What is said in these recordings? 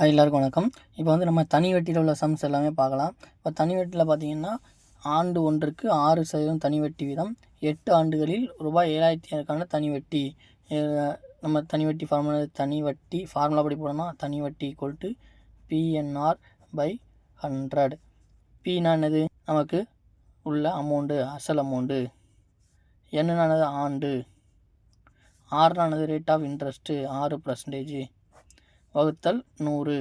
Hi எல்லாருக்கும் வணக்கம். இப்போ வந்து நம்ம தனி வட்டியில் உள்ள சம்ஸ் எல்லாமே பார்க்கலாம். இப்போ தனி வட்டியில் பார்த்தீங்கன்னா ஆண்டு ஒன்றுக்கு ஆறு சதவீதம் தனி வட்டி வீதம். எட்டு ஆண்டுகளில் ரூபாய் ஏழாயிரத்தி ஐநூறுக்கான தனிவட்டி நம்ம தனி வட்டி ஃபார்முலா தனி வட்டி ஃபார்முலா படி போனோம்னா தனி வட்டி equal to PNR by hundred பின்னா என்னது? நமக்கு உள்ள அமௌண்ட்டு அசல் அமௌண்ட்டு என்னென்னது ஆண்டு. ஆறுனானது ரேட் ஆஃப் இன்ட்ரெஸ்ட்டு ஆறு பர்சன்டேஜ் வகுத்தல் நூறு.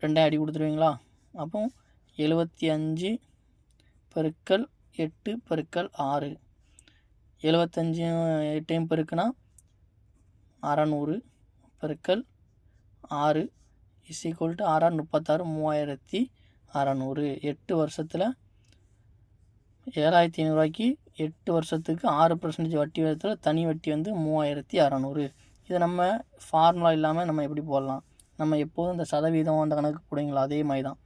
ரெண்டாயிரம் அடி கொடுத்துருவீங்களா? அப்போ எழுபத்தி அஞ்சு பெருக்கல் எட்டு பெருக்கல் ஆறு. எழுபத்தஞ்சு எட்டையும் பெருக்குனா அறநூறு பெருக்கல் ஆறு இஸ் ஈக்குவல் டு ஆறாறு முப்பத்தாறு மூவாயிரத்தி அறநூறு. எட்டு வருஷத்தில் ஏழாயிரத்தி ஐநூறுரூவாய்க்கு எட்டு வருஷத்துக்கு ஆறு பர்சன்டேஜ் வட்டி விதத்தில் தனி வட்டி வந்து மூவாயிரத்தி அறநூறு. இதை நம்ம ஃபார்முலா இல்லாமல் நம்ம எப்படி போடலாம்? நம்ம எப்போதும் இந்த சதவீதம் அந்த கணக்கு போடுவீங்களா அதே மாதிரி தான்.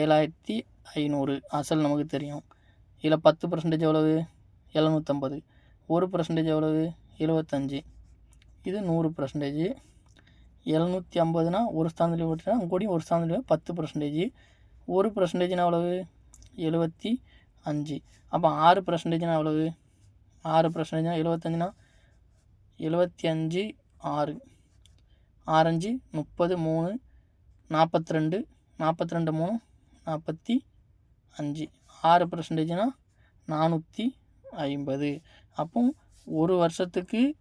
ஏழாயிரத்தி ஐநூறு அசல் நமக்கு தெரியும். இதில் பத்து பர்சன்டேஜ் எவ்வளவு? எழுநூற்றம்பது ஒரு பர்சன்டேஜ் எவ்வளவு? எழுபத்தஞ்சி இது நூறு பர்சன்டேஜ் எழுநூற்றி ஐம்பதுனா ஒரு ஸ்தானத்தில் விட்டுனா கூடியும் ஒரு ஸ்தானத்தில் பத்து பர்சன்டேஜ் ஒரு பர்சன்டேஜ்னா எவ்வளவு? எழுபத்தி அஞ்சு. அப்போ ஆறு பர்சன்டேஜ்னா எவ்வளவு? ஆறு பர்சன்டேஜ்னா எழுபத்தஞ்சுனா எழுபத்தி அஞ்சு ஆறு. ஆரஞ்சு முப்பது மூணு நாற்பத்தி ரெண்டு நாற்பத்தி ரெண்டு மூணு நாற்பத்தி அஞ்சு. ஆறு பர்சன்டேஜ்னால் நானூற்றி ஐம்பது. அப்போ ஒரு வருஷத்துக்கு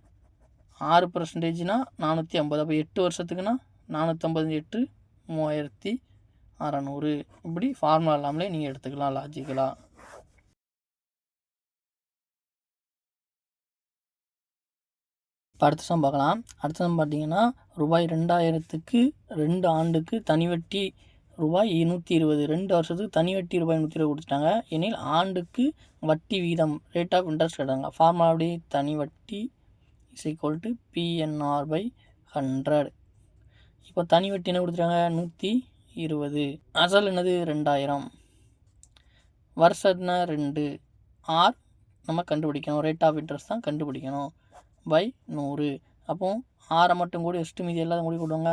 ஆறு பர்சன்டேஜ்னால் நானூற்றி ஐம்பது. அப்போ எட்டு வருஷத்துக்குனா நானூற்றம்பது எட்டு மூவாயிரத்தி அறநூறு. இப்படி ஃபார்முலா இல்லாமலே நீங்கள் எடுத்துக்கலாம் லாஜிக்கலாக இப்போ அடுத்த சம் பார்க்கலாம். அடுத்த சம் பார்த்தீங்கன்னா ரூபாய் ரெண்டாயிரத்துக்கு ரெண்டு ஆண்டுக்கு தனி வட்டி ரூபாய் நூற்றி இருபது. ரெண்டு வருஷத்துக்கு தனி வட்டி ரூபாய் நூற்றி இருபது கொடுத்துட்டாங்க. எனில் ஆண்டுக்கு வட்டி வீதம் ரேட் ஆஃப் இன்ட்ரெஸ்ட் கேட்டாங்க. ஃபார்முலா அப்படி தனி வட்டி is equal to PNR by hundred இப்போ தனி வட்டி என்ன கொடுத்துட்டாங்க? நூற்றி இருபது. அசல் என்னது? ரெண்டாயிரம் வருஷம்னா ரெண்டு. ஆர் நம்ம கண்டுபிடிக்கணும். ரேட் ஆஃப் இன்ட்ரெஸ்ட் தான் கண்டுபிடிக்கணும். பை நூறு. அப்போ ஆறை மட்டும் கூடி ஃபஸ்ட்டு மீதி எல்லாத்தையும் கூடி கொடுவாங்க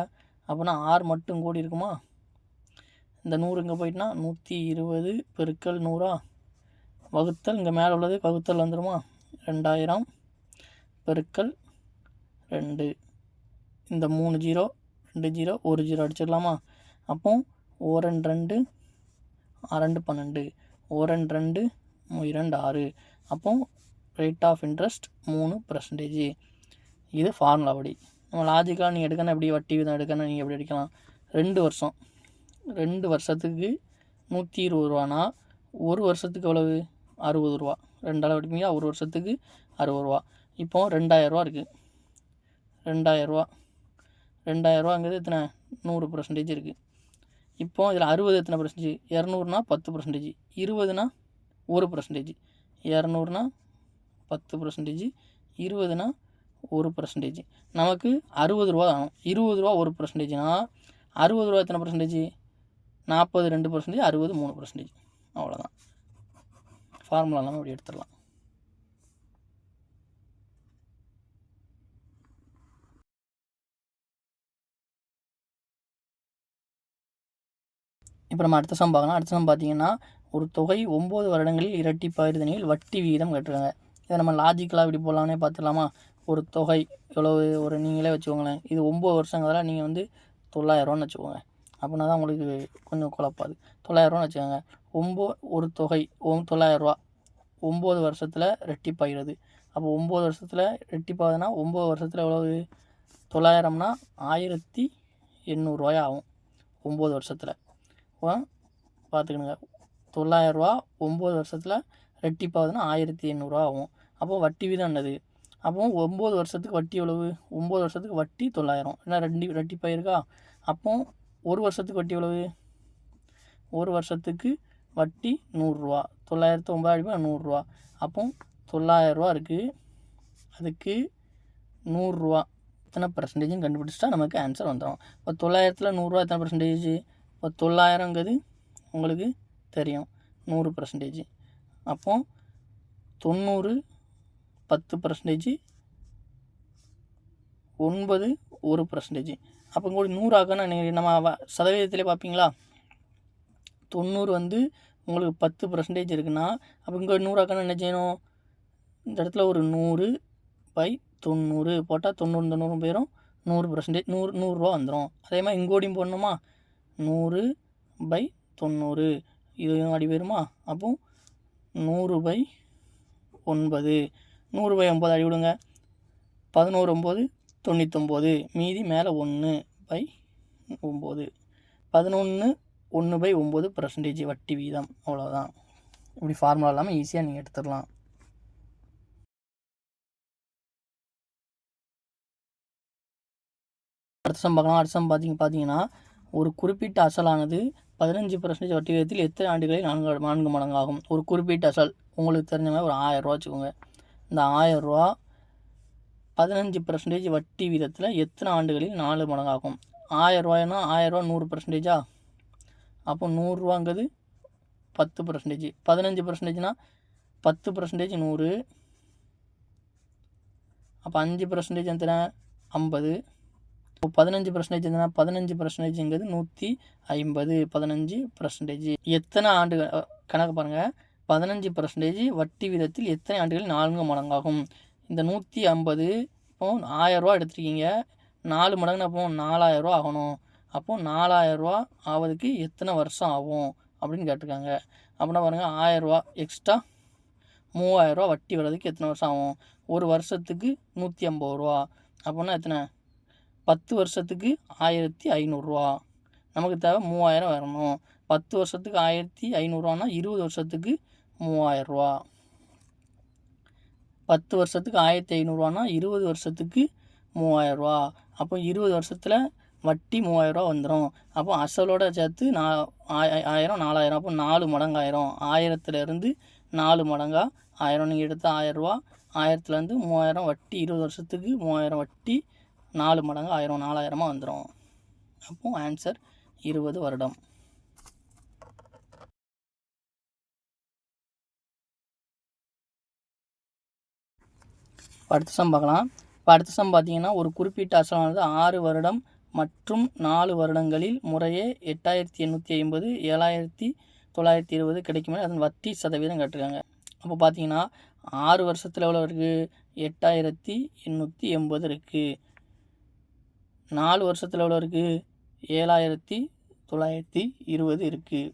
அப்போனா ஆறு மட்டும் கூடி இருக்குமா? இந்த நூறு இங்கே போயிட்டுனா நூற்றி இருபது பெருக்கல் நூறா. வகுத்தல் இங்கே மேலே உள்ளது வகுத்தல் வந்துடுமா ரெண்டாயிரம் பெருக்கல் ரெண்டு. இந்த மூணு ஜீரோ ரெண்டு ஜீரோ ஒரு ஜீரோ அடிச்சிடலாமா? அப்போ ஓரன் ரெண்டு ரெண்டு பன்னெண்டு. ஓரன் ரெண்டு இரண்டு ஆறு. அப்போ ரேட் ஆஃப் இன்ட்ரெஸ்ட் மூணு பர்சன்டேஜ் இது ஃபார்முலா படி. நம்ம லாஜிக்காக நீங்கள் எடுக்கணும் எப்படி வட்டி விதம் எடுக்கணும் நீங்கள் எப்படி எடுக்கலாம்? ரெண்டு வருஷம். ரெண்டு வருஷத்துக்கு நூற்றி இருபது ரூபானா ஒரு வருஷத்துக்கு எவ்வளவு? அறுபது ரூபா. ரெண்டாயிரம் எடுப்பீங்க ஒரு வருஷத்துக்கு அறுபது ரூபா. இப்போ ரெண்டாயிரரூவா இருக்குது ரெண்டாயிரரூவா ரெண்டாயிரரூவாங்கிறது எத்தனை? நூறு பர்சன்டேஜ் இருக்குது இப்போ இதில் அறுபது எத்தனை பர்சன்டேஜ் இரநூறுனா பத்து பர்சன்டேஜ் இருபதுனா ஒரு பர்சன்டேஜ் இரநூறுனா பத்து பர்சன்டேஜ் இருபதுனா ஒரு பர்சன்டேஜ் நமக்கு அறுபது ரூபா ஆகும் இருபது ரூபா ஒரு பர்சன்டேஜ்னா அறுபது ரூபா எத்தனை பர்சன்டேஜ் நாற்பது ரெண்டு பர்சன்டேஜ் அறுபது மூணு பர்சன்டேஜ் அவ்வளோதான் ஃபார்முலா இல்லாமல் இப்படி எடுத்துடலாம். இப்போ நம்ம அடுத்த சம் பார்க்கலாம். அடுத்த சம் பார்த்தீங்கன்னா ஒரு தொகை ஒம்பது வருடங்களில் இரட்டிப்பாயிருதனில் வட்டி விகிதம் கட்டுறாங்க இதை நம்ம லாஜிக்கலாக இப்படி போடலாம்னே பார்த்துடலாமா? ஒரு தொகை எவ்வளவு? ஒரு நீங்களே வச்சுக்கோங்களேன். இது ஒம்பது வருஷங்கிறதால நீங்கள் வந்து தொள்ளாயிரரூவான்னு வச்சுக்கோங்க. அப்படின்னா தான் உங்களுக்கு கொஞ்சம் குழப்பாது தொள்ளாயிரரூவான்னு வச்சுக்கோங்க. ஒம்போ ஒரு தொகை ஒ தொள்ளாயிரரூவா. ஒம்பது வருஷத்தில் ரெட்டிப்பாகிறது அப்போ ஒம்பது வருஷத்தில் ரெட்டிப்பாகுதுன்னா ஒம்பது வருஷத்தில் எவ்வளவு? தொள்ளாயிரம்னா ஆயிரத்தி எண்ணூறுரூவாயா ஆகும். ஒம்பது வருஷத்தில். பார்த்துக்கணுங்க. தொள்ளாயிரரூவா ஒம்பது வருஷத்தில் ரெட்டிப்பாகுதுன்னா ஆயிரத்தி எண்ணூறுரூவா ஆகும். அப்போது வட்டி வீதம் என்னது? அப்போ ஒம்பது வருஷத்துக்கு வட்டி எவ்வளவு? ஒம்பது வருஷத்துக்கு வட்டி தொள்ளாயிரம். ஏன்னா ரெண்டு ரெட்டிப்பாயிருக்கா அப்போ ஒரு வருஷத்துக்கு வட்டி எவ்வளவு? ஒரு வருஷத்துக்கு வட்டி நூறுரூவா. தொள்ளாயிரத்து ஒம்பது அடிப்பா நூறுரூவா. அப்போ தொள்ளாயிரரூவா இருக்குது அதுக்கு நூறுரூவா. எத்தனை பர்சன்டேஜும் கண்டுபிடிச்சிட்டா நமக்கு ஆன்சர் வந்துடும் இப்போ தொள்ளாயிரத்தில் நூறுரூவா எத்தனை பர்சன்டேஜ் இப்போ தொள்ளாயிரங்கிறது உங்களுக்கு தெரியும். நூறு பர்சன்டேஜ் அப்போ தொண்ணூறு பத்து பர்சன்டேஜ் ஒன்பது ஒரு பர்சன்டேஜ் அப்போ கூட நூறாக்கன்னா நீ நம்ம வ- சதவீதத்திலே பார்ப்பீங்களா? தொண்ணூறு வந்து உங்களுக்கு பத்து பர்சன்டேஜ் இருக்குன்னா அப்போ இங்கே நூறாக்கன்னா என்ன செய்யணும்? இந்த இடத்துல ஒரு நூறு பை தொண்ணூறு போட்டால் தொண்ணூறு தொண்ணூறு போயிடும் நூறு பர்சன்டேஜ் நூறு நூறுரூவா வந்துடும் அதே மாதிரி இங்கோடியும் போடணுமா? நூறு பை தொண்ணூறு. இது அடி பேருமா அப்போ நூறு பை ஒன்பது. நூறு பை ஒம்பது அடி விடுங்க. பதினோரு ஒம்பது தொண்ணூத்தொம்பது. மீதி மேலே ஒன்று பை ஒம்பது. பதினொன்று ஒன்று பை ஒம்பது பர்சன்டேஜ் வட்டி வீதம். அவ்வளோதான் இப்படி ஃபார்முலா இல்லாமல் ஈஸியாக நீங்கள் எடுத்துடலாம். அடுத்த சம் பார்க்கலாம். அடுத்த சம் பார்த்தீங்க பார்த்தீங்கன்னா ஒரு குறிப்பிட்ட அசலானது பதினஞ்சு பர்சன்டேஜ் வட்டி விகிதத்தில் எத்தனை ஆண்டுகளில் நான்கு நான்கு மடங்காகும்? ஒரு குறிப்பிட்ட அசல் உங்களுக்கு தெரிஞ்ச மாதிரி ஒரு ரூபா வச்சுக்கோங்க. இந்த ஆயரூவா பதினஞ்சு பர்சன்டேஜ் வட்டி வீதத்தில் எத்தனை ஆண்டுகளில் நாலு மடங்காகும்? ஆயரூவாய்னா ஆயரூவா நூறு பர்சன்டேஜா அப்போ நூறுரூவாங்கிறது பத்து பர்சன்டேஜ் பதினஞ்சு பர்சன்டேஜ்னால் பத்து பர்சன்டேஜ் நூறு. அப்போ அஞ்சு பர்சன்டேஜ் எத்தனை? ஐம்பது. இப்போ பதினஞ்சு பர்சன்டேஜ் எத்தனை? பதினஞ்சு பர்சன்டேஜுங்கிறது நூற்றி ஐம்பது. பதினஞ்சு பர்சன்டேஜ் எத்தனை ஆண்டுகள்? கணக்கு பாருங்கள் பதினஞ்சு பர்சன்டேஜ் வட்டி வீதத்தில் எத்தனை ஆண்டுகளில் நான்கு மடங்காகும்? இந்த நூற்றி ஐம்பது இப்போ ஆயரூவா எடுத்துருக்கீங்க. நாலு மடங்குன்னு அப்போ நாலாயிரரூவா ஆகணும். அப்போது நாலாயிரரூவா ஆவதுக்கு எத்தனை வருஷம் ஆகும் அப்படின்னு கேட்டிருக்காங்க. அப்படின்னா பாருங்கள் ஆயரூவா எக்ஸ்ட்ரா மூவாயிரரூவா வட்டி வர்றதுக்கு எத்தனை வருஷம் ஆகும்? ஒரு வருஷத்துக்கு நூற்றி ஐம்பது ரூபா. அப்படின்னா எத்தனை? பத்து வருஷத்துக்கு ஆயிரத்தி ஐநூறுரூவா நமக்கு தேவை மூவாயிரம் வரணும். பத்து வருஷத்துக்கு ஆயிரத்தி ஐநூறுரூவான்னா இருபது வருஷத்துக்கு மூவாயிரரூவா. பத்து வருஷத்துக்கு ஆயிரத்தி ஐநூறுரூவானா இருபது வருஷத்துக்கு மூவாயிரரூவா. அப்போ இருபது வருஷத்தில் வட்டி மூவாயிரரூவா வந்துடும் அப்போ அசலோட சேர்த்து நா ஆய- ஆயிரம் நாலாயிரம். அப்போ நாலு மடங்காயிரம். ஆயிரத்துலேருந்து நாலு மடங்கா ஆயிரம். நீங்கள் எடுத்த ஆயிரரூவா ஆயிரத்துலேருந்து மூவாயிரம் வட்டி இருபது வருஷத்துக்கு மூவாயிரம் வட்டி நாலு மடங்கு ஆயிரம் நாலாயிரமாக வந்துடும் அப்போ ஆன்சர் இருபது வருடம். அடுத்த சம் பார்க்கலாம். இப்போ அடுத்த சம் பார்த்தீங்கன்னா ஒரு குறிப்பிட்ட அசலானது ஆறு வருடம் மற்றும் நாலு வருடங்களில் முறையே எட்டாயிரத்தி எண்ணூற்றி ஐம்பது ஏழாயிரத்தி தொள்ளாயிரத்தி இருபது கிடைக்கும் அதன் வட்டி சதவீதம் கேட்டிருக்காங்க. அப்போ பார்த்தீங்கன்னா ஆறு வருஷத்தில் எவ்வளோ இருக்குது எட்டாயிரத்தி எண்ணூற்றி எண்பது இருக்குது நாலு வருஷத்தில் எவ்வளோ இருக்குது ஏழாயிரத்தி தொள்ளாயிரத்தி இருபது இருக்குது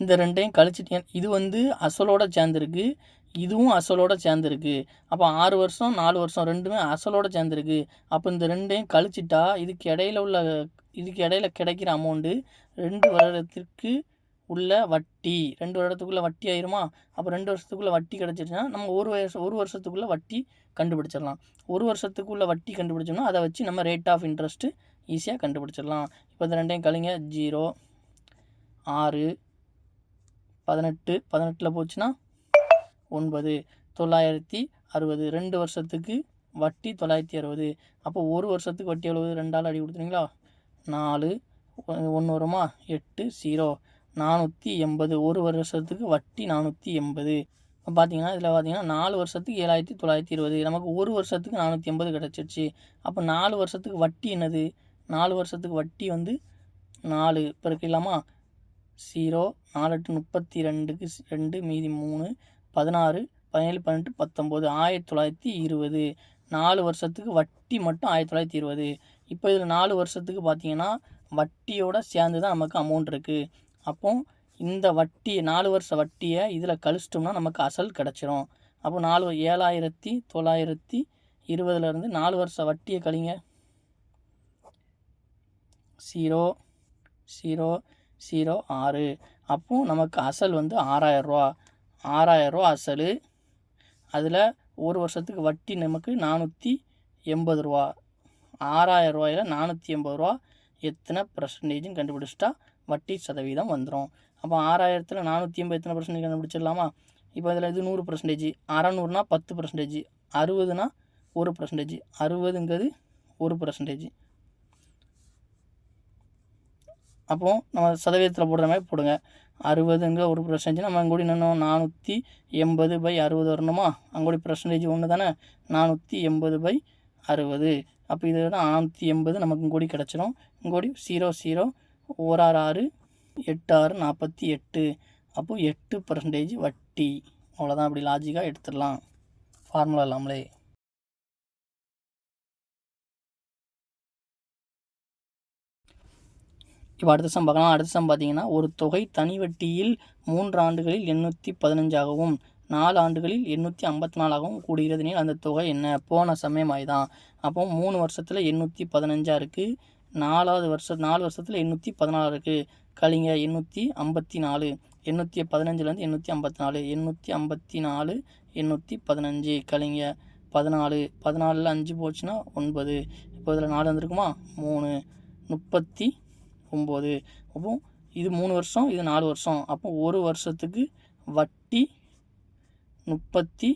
இந்த ரெண்டையும் கழிச்சிட்டீங்க இது வந்து அசலோட சேர்ந்துருக்கு. இதுவும் அசலோட சேர்ந்துருக்கு. அப்போ ஆறு வருஷம் நாலு வருஷம் ரெண்டுமே அசலோட சேர்ந்துருக்கு. அப்போ இந்த ரெண்டையும் கழிச்சிட்டா இதுக்கு இடையில உள்ள இதுக்கு இடையில கிடைக்கிற அமௌண்ட்டு ரெண்டு வருடத்திற்கு உள்ள வட்டி. ரெண்டு வருடத்துக்குள்ளே வட்டி ஆயிருமா? அப்போ ரெண்டு வருஷத்துக்குள்ளே வட்டி கிடச்சிருச்சுன்னா நம்ம ஒரு வருஷம் ஒரு வருஷத்துக்குள்ளே வட்டி கண்டுபிடிச்சிடலாம். ஒரு வருஷத்துக்குள்ளே வட்டி கண்டுபிடிச்சோம்னா அதை வச்சு நம்ம ரேட் ஆஃப் இன்ட்ரெஸ்ட்டு ஈஸியாக கண்டுபிடிச்சிடலாம். இப்போ இந்த ரெண்டையும் கழிங்க. ஜீரோ ஆறு பதினெட்டு பதினெட்டில் போச்சுன்னா ஒன்பது. தொள்ளாயிரத்தி அறுபது. ரெண்டு வருஷத்துக்கு வட்டி தொள்ளாயிரத்தி அறுபது. அப்போ ஒரு வருஷத்துக்கு வட்டி எவ்வளவு? ரெண்டாள் அடி கொடுத்துறீங்களா நாலு. ஒன்று வருமா? எட்டு. ஜீரோ நானூற்றி எண்பது. ஒரு வருஷத்துக்கு வட்டி நானூற்றி எண்பது. இப்போ பார்த்தீங்கன்னா இதில் பார்த்தீங்கன்னா நாலு வருஷத்துக்கு ஏழாயிரத்தி தொள்ளாயிரத்தி இருபது. நமக்கு ஒரு வருஷத்துக்கு நானூற்றி எண்பது கிடச்சிருச்சு. அப்போ நாலு வருஷத்துக்கு வட்டி என்னது? நாலு வருஷத்துக்கு வட்டி வந்து நாலு. இப்போ இல்லாமா ஜீரோ நாலு எட்டு முப்பத்தி ரெண்டுக்கு ரெண்டு மீதி மூணு. பதினாறு பதினேழு பன்னெண்டு பத்தொம்போது ஆயிரத்தி தொள்ளாயிரத்தி இருபது. நாலு வருஷத்துக்கு வட்டி மட்டும் ஆயிரத்தி தொள்ளாயிரத்தி இருபது. இப்போ இதில் நாலு வருஷத்துக்கு பார்த்தீங்கன்னா வட்டியோட சேர்ந்து தான் நமக்கு அமௌண்ட் இருக்குது அப்போ இந்த வட்டி நாலு வருஷ வட்டியை இதில் கழிச்சிட்டோம்னா நமக்கு அசல் கிடச்சிரும். அப்போ நாலு ஏழாயிரத்தி தொள்ளாயிரத்தி இருபதுலேருந்து நாலு வருஷ வட்டியை கழிங்க. ஜீரோ ஜீரோ ஜீரோ ஆறு. அப்போ நமக்கு அசல் வந்து ஆறாயிரரூவா ஆறாயிரரூவா அசல். அதில் ஒரு வருஷத்துக்கு வட்டி நமக்கு நானூற்றி எண்பது ரூபா. ஆறாயிரம் ரூபாயில் நானூற்றி எண்பது ரூபா எத்தனை பர்சன்டேஜ்னு கண்டுபிடிச்சிட்டா வட்டி சதவீதம் வந்துடும் அப்போ ஆறாயிரத்தில் நானூற்றி எண்பது எத்தனை பர்சன்டேஜ் கண்டுபிடிச்சிடலாமா? இப்போ இதில் இது நூறு பர்சன்டேஜ் அறநூறுனா பத்து பர்சன்டேஜ் அறுபதுனா ஒரு பர்சன்டேஜ் அறுபதுங்கிறது ஒரு பர்சன்டேஜ் அப்போது நம்ம சதவீதத்தில் போடுற மாதிரி போடுங்க. அறுபதுங்க ஒரு பர்சன்டேஜ் நம்ம அங்கூடி என்னென்ன நானூற்றி எண்பது பை அறுபது வரணுமா? அங்கூடி பர்சன்டேஜ் ஒன்று தானே நானூற்றி எண்பது பை அறுபது. அப்போ இது நானூற்றி எண்பது நமக்கு இங்கோடி கிடச்சிரும். இங்கோடி ஜீரோ ஜீரோ ஓராறு ஆறு எட்டு ஆறு நாற்பத்தி எட்டு. அப்போது எட்டு பர்சன்டேஜ் வட்டி. அவ்வளோதான் அப்படி லாஜிக்காக எடுத்துடலாம். ஃபார்முலா இல்லாமலே. இப்போ அடுத்த சம் பார்க்கலாம். அடுத்த சம் பார்த்தீங்கன்னா ஒரு தொகை தனி வட்டியில் மூன்று ஆண்டுகளில் எண்ணூற்றி பதினஞ்சாகவும் நாலு ஆண்டுகளில் எண்ணூற்றி ஐம்பத்தி நாலாகவும் கூடுகிறது அந்த தொகை என்ன? போன சமயமாய் தான் அப்போ மூணு வருஷத்தில் எண்ணூற்றி பதினஞ்சாக இருக்குது நாலாவது வருஷம் நாலு வருஷத்தில் எண்ணூற்றி பதினாலு இருக்குது கலிங்க எண்ணூற்றி ஐம்பத்தி நாலு எண்ணூற்றி பதினஞ்சுலேருந்து எண்ணூற்றி ஐம்பத்தி நாலு எண்ணூற்றி ஐம்பத்தி நாலு எண்ணூற்றி பதினஞ்சு. கலிங்க பதினாலு. பதினாலில் அஞ்சு போச்சுன்னா ஒன்பது. இப்போ இதில் நாலு வந்துருக்குமா? மூணு. முப்பத்தி ஒம்பது அப்போ இது மூணு வருஷம் இது நாலு வருஷம். அப்போ ஒரு வருஷத்துக்கு வட்டி முப்பத்தி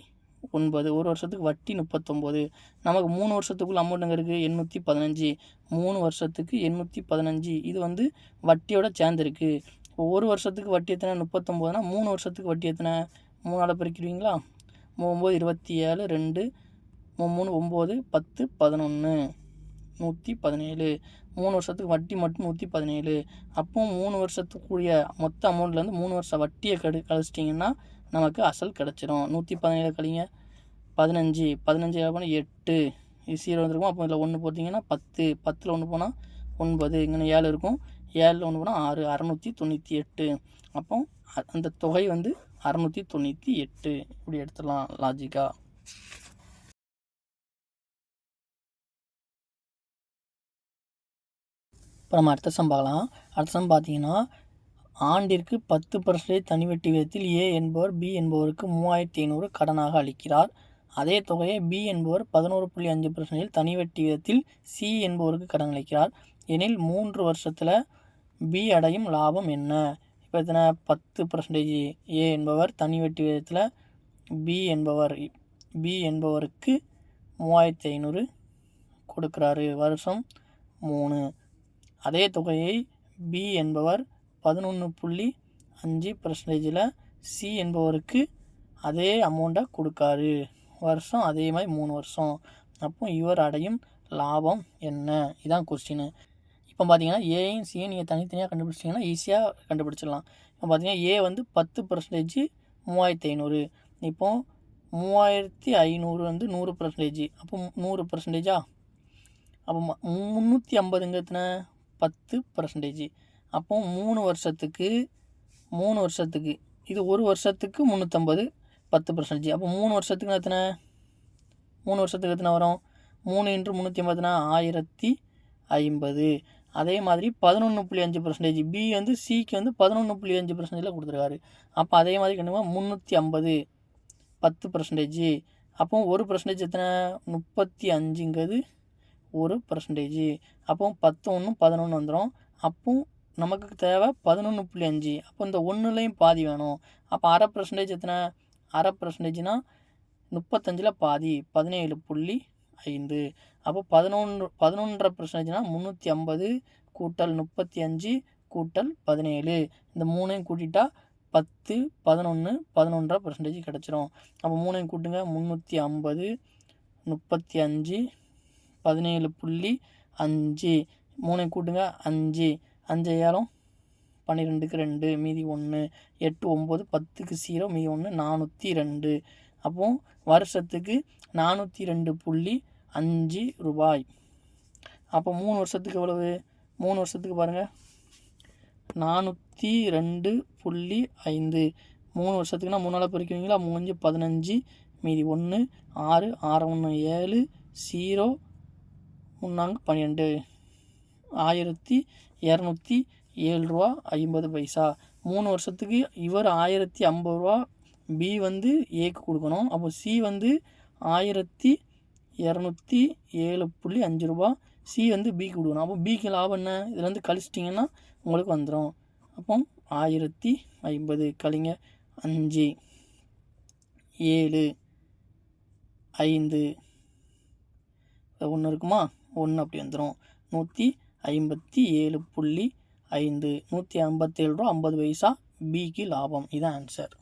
ஒன்பது ஒரு வருஷத்துக்கு வட்டி முப்பத்தொம்போது. நமக்கு மூணு வருஷத்துக்குள்ள அமௌண்ட் எங்கே இருக்குது எண்ணூற்றி பதினஞ்சு. மூணு வருஷத்துக்கு எண்ணூற்றி பதினஞ்சு. இது வந்து வட்டியோட சேர்ந்துருக்கு. இப்போ ஒரு வருஷத்துக்கு வட்டி எத்தனை? முப்பத்தொம்போதுனா மூணு வருஷத்துக்கு வட்டி எத்தனை? மூணால் பிரிக்கிறீங்களா? ஒம்பது இருபத்தி ஏழு ரெண்டு மூணு ஒம்பது பத்து பதினொன்று நூற்றி பதினேழு. மூணு வருஷத்துக்கு வட்டி மட்டும் நூற்றி பதினேழு. அப்போ மூணு வருஷத்துக்குரிய மொத்த அமௌண்ட்லேருந்து மூணு வருஷம் வட்டியை கடு கழிச்சிட்டிங்கன்னா நமக்கு அசல் கிடச்சிரும். நூற்றி பதினேழு கழிங்க. பதினஞ்சு. பதினஞ்சு எவ்வளோ எட்டு. இது வந்துருக்கும். அப்போ இதில் ஒன்று போட்டிங்கன்னா பத்து. பத்தில் ஒன்று போனால் ஒன்பது. இங்கே ஏழு இருக்கும். ஏழில் ஒன்று போனால் ஆறு. அறநூற்றி தொண்ணூற்றி எட்டு. அப்போ அ- அந்த தொகை வந்து அறநூற்றி தொண்ணூற்றி எட்டு. இப்படி எடுத்துடலாம். லாஜிக்காக இப்போ நம்ம அடுத்த சம் பார்க்கலாம். அடுத்த சம் பார்த்தீங்கன்னா ஆண்டிற்கு பத்து பர்சன்டேஜ் தனி விதத்தில் ஏ என்பவர் பி என்பவருக்கு மூவாயிரத்தி ஐநூறு கடனாக அளிக்கிறார். அதே தொகையை பி என்பவர் பதினோரு புள்ளி அஞ்சு பர்சன்டேஜ் தனி விதத்தில் சி என்பவருக்கு கடன் அளிக்கிறார். எனில் மூன்று வருஷத்தில் பி அடையும் லாபம் என்ன? இப்போ எத்தனை? பத்து பர்சன்டேஜ் ஏ என்பவர் தனி வெட்டி விதத்தில் பி என்பவர் பி என்பவருக்கு மூவாயிரத்தி ஐநூறு கொடுக்குறாரு. வருஷம் மூணு. அதே தொகையை பி என்பவர் பதினொன்று புள்ளி அஞ்சு பர்சன்டேஜில் சி என்பவருக்கு அதே அமௌண்ட்டை கொடுக்காரு. வருஷம் அதே மாதிரி மூணு வருஷம். அப்போ இவர் அடையும் லாபம் என்ன? இதான் கொஸ்டின் இப்போ பார்த்தீங்கன்னா ஏயும் சியும் நீங்கள் தனித்தனியாக கண்டுபிடிச்சிங்கன்னா ஈஸியாக கண்டுபிடிச்சிடலாம். இப்போ பார்த்தீங்கன்னா ஏ வந்து பத்து பர்சன்டேஜ் மூவாயிரத்தி ஐநூறு இப்போ மூவாயிரத்தி ஐநூறு வந்து நூறு பர்சன்டேஜ் அப்போ நூறு பர்சன்டேஜா அப்போ முந்நூற்றி ஐம்பதுங்கிறதுனே பத்து பர்சன்டேஜ் அப்போ மூணு வருஷத்துக்கு மூணு வருஷத்துக்கு இது ஒரு வருஷத்துக்கு முந்நூற்றம்பது பத்து பர்சன்டேஜ் அப்போ மூணு வருஷத்துக்கு எத்தனை? மூணு வருஷத்துக்கு எத்தனை வரும்? மூணு இன்று முந்நூற்றி ஐம்பதுனா ஆயிரத்தி ஐம்பது. அதே மாதிரி பதினொன்று புள்ளி அஞ்சு பர்சன்டேஜ் பி வந்து சிக்கு வந்து பதினொன்று புள்ளி அஞ்சு பர்சன்டேஜில் கொடுத்துருக்காரு. அப்போ அதே மாதிரி கண்டிப்பாக முந்நூற்றி ஐம்பது பத்து பர்சன்டேஜ் அப்போ ஒரு பர்சன்டேஜ் எத்தனை? முப்பத்தி அஞ்சுங்கிறது ஒரு பர்சன்டேஜ் அப்போ பத்து ஒன்று பதினொன்று வந்துடும் அப்போ நமக்கு தேவை பதினொன்று புள்ளி அஞ்சு. அப்போ இந்த ஒன்றுலேயும் பாதி வேணும். அப்போ அரை பர்சன்டேஜ் எத்தனை? அரை பர்சன்டேஜ்னால் முப்பத்தஞ்சில் பாதி. பதினேழு புள்ளி ஐந்து. அப்போ பதினொன்று பதினொன்றரை பர்சன்டேஜ்னால் முந்நூற்றி ஐம்பது கூட்டல் முப்பத்தி அஞ்சு கூட்டல் பதினேழு. இந்த மூணையும் கூட்டிட்டா பத்து பதினொன்று பதினொன்றரை பர்சன்டேஜ் கிடச்சிரும். அப்போ மூணையும் கூட்டுங்க. முந்நூற்றி ஐம்பது முப்பத்தி அஞ்சு பதினேழு புள்ளி அஞ்சு. மூணை கூட்டுங்க. அஞ்சு. அஞ்சு ஏழம் பன்னிரெண்டுக்கு ரெண்டு மீதி ஒன்று எட்டு ஒம்பது பத்துக்கு ஜீரோ மீதி ஒன்று நானூற்றி ரெண்டு. அப்போ வருஷத்துக்கு நானூற்றி ரெண்டு புள்ளி அஞ்சு ரூபாய். அப்போ மூணு வருஷத்துக்கு எவ்வளவு? மூணு வருஷத்துக்கு பாருங்கள் நானூற்றி ரெண்டு புள்ளி ஐந்து. மூணு வருஷத்துக்குனா மூணால் பிரிக்கிறீங்களா மூஞ்சு பதினஞ்சு மீதி ஒன்று ஆறு ஆறு ஒன்று ஏழு ஜீரோ முன்னாங்க பன்னிரெண்டு ஆயிரத்தி இரநூத்தி ஏழு ரூபா ஐம்பது பைசா. மூணு வருஷத்துக்கு இவர் ஆயிரத்தி ஐம்பது ரூபா பி வந்து ஏக்கு கொடுக்கணும். அப்போ சி வந்து ஆயிரத்தி இரநூத்தி ஏழு புள்ளி அஞ்சு ரூபா. சி வந்து பிக்கு கொடுக்கணும். அப்போ பிக்கு லாபம் என்ன? இதில் வந்து கழிச்சிட்டிங்கன்னா உங்களுக்கு வந்துடும் அப்போ ஆயிரத்தி ஐம்பது கழிங்க. அஞ்சு ஏழு ஐந்து. ஒன்று இருக்குமா? ஒன்று அப்படி வந்துடும் நூற்றி ஐம்பத்தி ஏழு புள்ளி ஐந்து நூற்றி ஐம்பத்தேழு ரூபா ஐம்பது பைசா பிக்கு லாபம். இதான் ஆன்சர்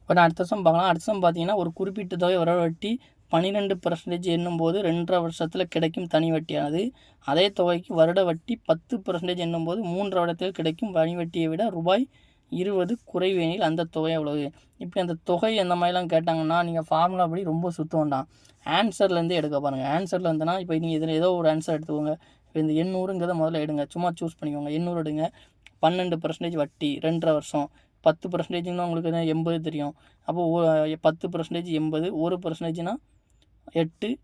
இப்போ நான் அடுத்த சம் பார்க்கலாம். அடுத்த சம் பார்த்தீங்கன்னா ஒரு குறிப்பிட்ட தொகை வர வட்டி பன்னிரெண்டு பர்சன்டேஜ் என்னும்போது ரெண்டரை வருஷத்தில் கிடைக்கும் தனி வட்டியானது. அதே தொகைக்கு வருட வட்டி பத்து பர்சன்டேஜ் என்னும்போது மூன்று வருடத்தில் கிடைக்கும் பனி வட்டியை விட ரூபாய் இருபது குறைவேனில் அந்த தொகை எவ்வளவு? இப்படி அந்த தொகை அந்த மாதிரிலாம் கேட்டாங்கன்னா நீங்கள் ஃபார்முலா படி ரொம்ப சுத்தம் வேண்டாம். ஆன்சர்லேருந்து எடுக்க பாருங்கள் ஆன்சரில் இருந்தனா இப்போ நீங்கள் இதில் ஏதோ ஒரு ஆன்சர் எடுத்துக்கோங்க. இப்போ இந்த எண்ணூறுங்கிறத முதல்ல எடுங்க. சும்மா சூஸ் பண்ணிக்கோங்க. எண்ணூறு எடுங்க. பன்னெண்டு பர்சன்டேஜ் வட்டி ரெண்டரை வருஷம். பத்து பர்சன்டேஜ்னா உங்களுக்கு எண்பது தெரியும். அப்போ ஒ- பத்து பர்சன்டேஜ் எண்பது ஒரு பர்சன்டேஜ்னால் எட்டு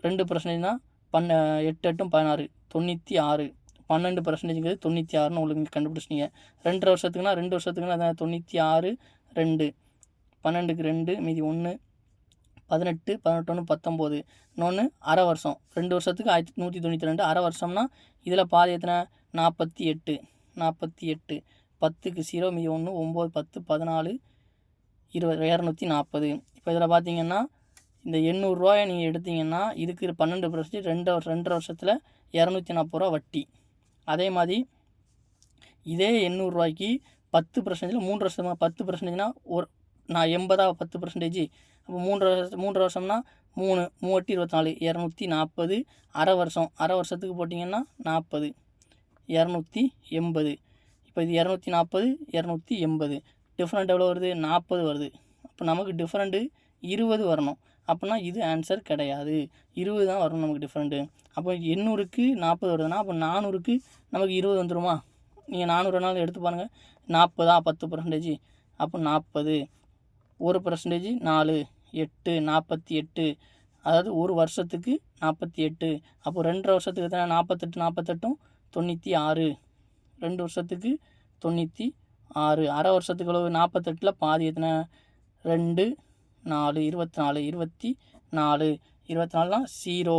ரெண்டு பர்சன்டேஜ்னால் பன்ன எட்டு எட்டும் பதினாறு. தொண்ணூற்றி ஆறு. பன்னெண்டு பர்சன்டேஜுங்கிறது தொண்ணூற்றி ஆறுன்னு உங்களுக்கு இங்கே கண்டுபிடிச்சிங்க வருஷத்துக்குனா ரெண்டு வருஷத்துக்குனா அதான் தொண்ணூற்றி ஆறு ரெண்டு. பன்னெண்டுக்கு ரெண்டு மீதி ஒன்று பதினெட்டு பதினெட்டொன்று பத்தொம்போது. இன்னொன்று அரை வருஷம். ரெண்டு வருஷத்துக்கு ஆயிரத்தி நூற்றி தொண்ணூற்றி ரெண்டு. அரை வருஷம்னா இதில் பாதி எத்தனை? நாற்பத்தி எட்டு. நாற்பத்தி எட்டு. பத்துக்கு ஜீரோ மீதி ஒன்று ஒம்பது பத்து பதினாலு இருபது இரநூத்தி நாற்பது இப்போ இதில் பார்த்தீங்கன்னா இந்த எண்ணூறுரூவாயை நீங்கள் எடுத்தீங்கன்னா இதுக்கு பன்னெண்டு பர்சன்டேஜ் ரெண்டு ரெண்டரை வருஷத்தில் இரநூத்தி நாற்பது ரூபா வட்டி. அதே மாதிரி இதே எண்ணூறுரூவாய்க்கு பத்து பர்சன்டேஜில் மூன்று வருஷமாக பத்து பர்சன்டேஜ்னா ஒரு நான் எண்பதா பத்து பர்சன்டேஜ் அப்போ மூன்று வருஷம் மூன்று வருஷம்னா மூணு மூவட்டி இருபத்தி நாலு இரநூத்தி நாற்பது அரை வருஷம் அரை வருஷத்துக்கு போட்டிங்கன்னா நாற்பது இரநூத்தி எண்பது. இப்போ இது இரநூத்தி நாற்பது இரநூத்தி எண்பது. டிஃப்ரெண்ட் எவ்வளோ வருது? நாற்பது வருது. அப்போ நமக்கு டிஃப்ரெண்ட்டு இருபது வரணும். அப்போனா இது ஆன்சர் கிடையாது. இருபது தான் வரணும் நமக்கு டிஃப்ரெண்ட்டு அப்போ எண்ணூறுக்கு நாற்பது வருதுன்னா அப்போ நானூறுக்கு நமக்கு இருபது வந்துருமா? நீங்கள் நானூறு நாள் எடுத்து பாருங்கள் நாற்பதா? பத்து பர்சன்டேஜ் அப்போ நாற்பது. ஒரு பர்சன்டேஜ் நாலு. எட்டு. நாற்பத்தி எட்டு. அதாவது ஒரு வருஷத்துக்கு நாற்பத்தி எட்டு. அப்போ ரெண்டரை வருஷத்துக்கு எத்தனை? நாற்பத்தெட்டு நாற்பத்தெட்டும் தொண்ணூற்றி ஆறு. ரெண்டு வருஷத்துக்கு தொண்ணூற்றி ஆறு. அரை வருஷத்துக்கு அளவு நாற்பத்தெட்டில் பாதி எத்தனை? ரெண்டு. நாலு இருபத்தி நாலு இருபத்தி நாலு. இருபத்தி நாலுலாம் ஜீரோ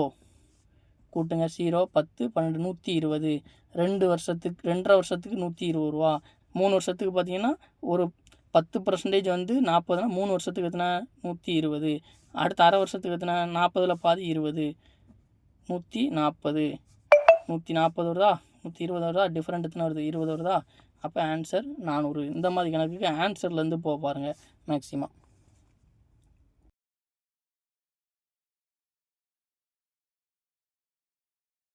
கூட்டுங்க ஜீரோ பத்து பன்னெண்டு நூற்றி இருபது. ரெண்டு வருஷத்துக்கு ரெண்டரை வருஷத்துக்கு நூற்றி இருபது ரூபா. மூணு வருஷத்துக்கு பார்த்தீங்கன்னா ஒரு பத்து பர்சன்டேஜ் வந்து நாற்பதுனா மூணு வருஷத்துக்கு எத்தனை? நூற்றி இருபது. அடுத்த அரை வருஷத்துக்கு எத்தனை? நாற்பதில் பாதி இருபது. நூற்றி நாற்பது. நூற்றி நாற்பது வருதா? நூற்றி இருபது வருதா? டிஃப்ரெண்ட் எத்தனை வருது? இருபது வருதா? அப்போ ஆன்சர் நானூறு. இந்த மாதிரி கணக்குக்கு ஆன்சர்லேருந்து போக பாருங்கள் மேக்ஸிமம்